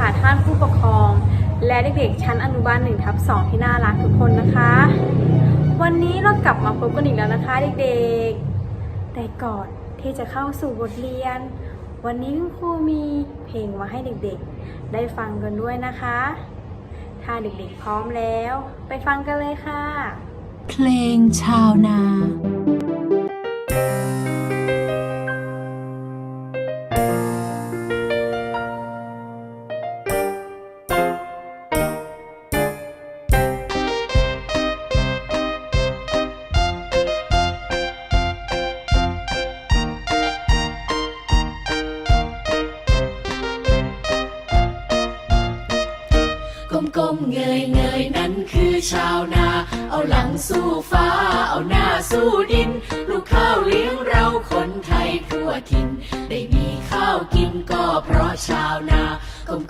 ค่ะท่านผู้ปกครอง และเด็กๆชั้นอนุบาล1ทับ2ที่น่ารักทุกคนนะคะ วันนี้เรากลับมาพบกันอีกแล้วนะคะเด็กๆ แต่ก่อนที่จะเข้าสู่บทเรียน วันนี้คุณครูมีเพลงมาให้เด็กๆ ได้ฟังกันด้วยนะคะ ถ้าเด็กๆพร้อมแล้ว ไปฟังกันเลยค่ะ เพลงชาวนา ก้มๆเงยเงยนั่นคือชาวนา เอาหลังสู้ฟ้า เอาหน้าสู้ดิน ลูกข้าวเลี้ยงเราคนไทยทั่วถิ่น ได้มีข้าวกินก็เพราะชาวนา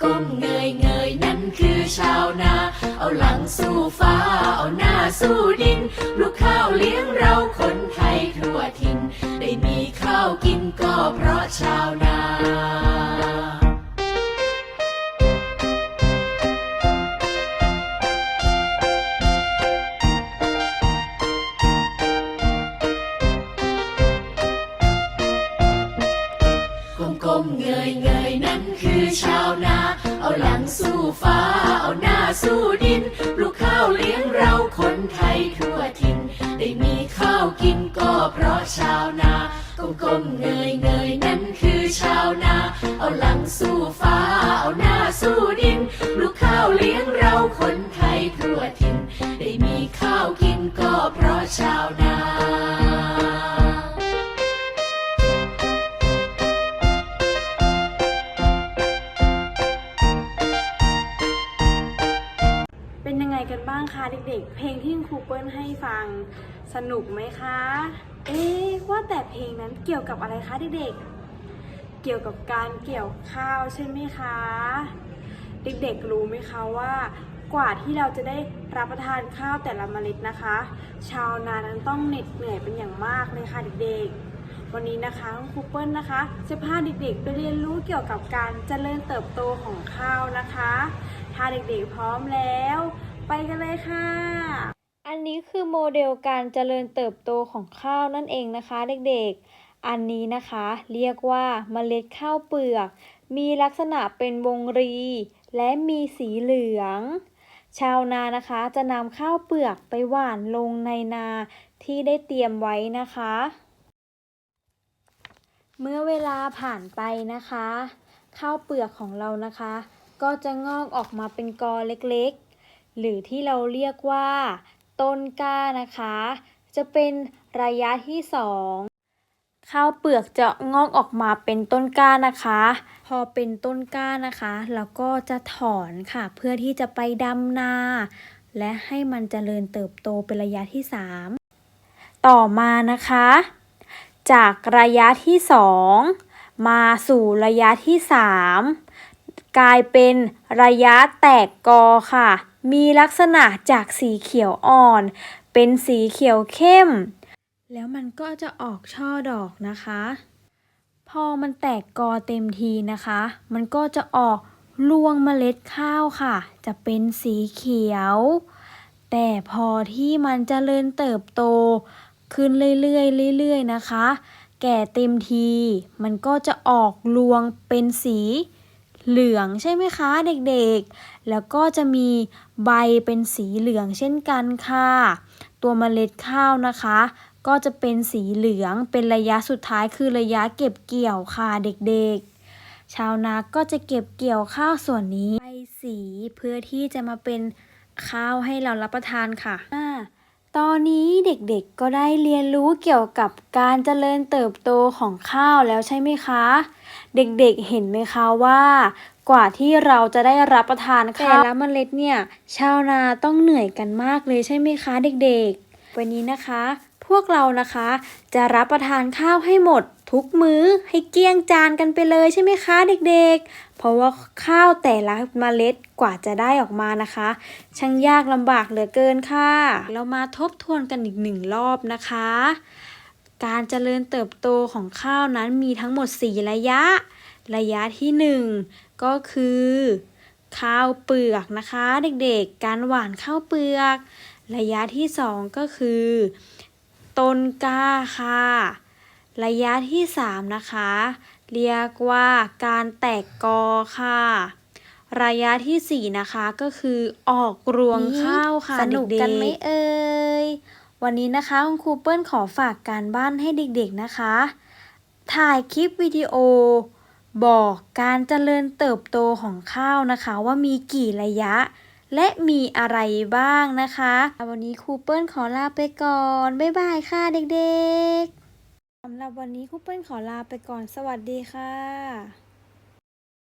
ก้มๆเงยเงยนั่นคือชาวนา เอาหลังสู้ฟ้า เอาหน้าสู้ดิน ลูกข้าวเลี้ยงเราคนไทยทั่วถิ่น ได้มีข้าวกินก็เพราะชาวนา นา เอาหลังสู้ฟ้า เอาหน้าสู้ดินปลู เป็นยังไงกันบ้างคะเด็กๆ เพลงที่ครูเปิ้ลให้ฟังสนุกไหมคะ เอ๊ว่าแต่เพลงนั้นเกี่ยวกับอะไรคะเด็กๆ เกี่ยวกับการเกี่ยวข้าวใช่ไหมคะ เด็กๆรู้ไหมคะว่ากว่าที่เราจะได้รับประทานข้าวแต่ละเมล็ดนะคะ ชาวนานั้นต้องเหน็ดเหนื่อยเป็นอย่างมากเลยค่ะเด็กๆ วันนี้นะคะครูเปิ้ลนะคะจะพาเด็กๆ ไปเรียนรู้เกี่ยวกับการเจริญเติบโตของข้าวนะคะ ถ้าเด็กๆพร้อมแล้ว ไปกันเลยค่ะ อันนี้คือโมเดลการเจริญเติบโตของข้าวนั่นเองนะคะ เด็กๆ อันนี้นะคะ เรียกว่าเมล็ดข้าวเปลือก มีลักษณะเป็นวงรี และมีสีเหลือง ชาวนานะคะจะนำข้าวเปลือกไปหว่านลงในนาที่ได้เตรียมไว้นะคะ เมื่อเวลาผ่านไปนะคะ ข้าวเปลือกของเรานะคะ ก็จะงอกออกมาเป็นกอเล็กๆ หรือที่เราเรียกว่า ต้นก้านะคะ จะเป็นระยะที่สองข้าวเปลือกจะงอกออกมาเป็นต้นก้านะคะ พอเป็นต้นก้านะคะเราก็จะถอนค่ะ เพื่อที่จะไปดำนา และให้มันเจริญเติบโตเป็นระยะที่สามต่อมานะคะ จากระยะที่สองมาสู่ระยะที่สามกลายเป็นระยะแตกกอค่ะ มีลักษณะจากสีเขียวอ่อน เป็นสีเขียวเข้ม แล้วมันก็จะออกช่อดอกนะคะ พอมันแตกกอเต็มทีนะคะ มันก็จะออกรวงเมล็ดข้าวค่ะ จะเป็นสีเขียว แต่พอที่มันจเจริญเติบโต ขึ้นเรื่อยๆเรื่อยๆนะคะ แก่เต็มทีมันก็จะออกรวงเป็นสีเหลืองใช่ไหมคะเด็กๆ แล้วก็จะมีใบเป็นสีเหลืองเช่นกันค่ะ ตัวเมล็ดข้าวนะคะ ก็จะเป็นสีเหลืองเป็นระยะสุดท้ายคือระยะเก็บเกี่ยวค่ะเด็กๆ ชาวนาก็จะเก็บเกี่ยวข้าวส่วนนี้ไปสีเพื่อที่จะมาเป็นข้าวให้เรารับประทานค่ะอ่า ตอนนี้เด็กๆก็ได้เรียนรู้เกี่ยวกับการเจริญเติบโตของข้าวแล้วใช่ไหมคะ เด็กๆเห็นไหมคะว่า กว่าที่เราจะได้รับประทานข้าวแต่ละเมล็ดเนี่ย ชาวนาต้องเหนื่อยกันมากเลยใช่ไหมคะ เด็กๆ วันนี้นะคะ พวกเรานะคะ จะรับประทานข้าวให้หมด ทุกมื้อให้เกลี้ยงจานกันไปเลยใช่ไหมคะเด็กๆ เพราะว่าข้าวแต่ละเมล็ดกว่าจะได้ออกมานะคะ ช่างยากลำบากเหลือเกินค่ะ เรามาทบทวนกันอีกหนึ่งรอบนะคะ การเจริญเติบโตของข้าวนั้นมีทั้งหมด 4 ระยะ ระยะที่ 1 ก็คือข้าวเปลือกนะคะ เด็กๆ การหว่านข้าวเปลือก ระยะที่สองก็คือ ต้นกล้าค่ะ ระยะที่สามนะคะ เรียกว่าการแตกกอค่ะ ระยะที่สี่นะคะก็คือออกรวงข้าวค่ะสนุกกันไหมเอ่ยวันนี้นะคะคุณครูเปิ้ลขอฝากการบ้านให้เด็กๆนะคะ ถ่ายคลิปวิดีโอ บอกการเจริญเติบโตของข้าวนะคะ ว่ามีกี่ระยะ และมีอะไรบ้างนะคะ วันนี้ครูเปิ้ลขอลาไปก่อน บ๊ายบายค่ะเด็กๆ สำหรับวันนี้คุปเปิ้ลขอลาไปก่อนสวัสดีค่ะ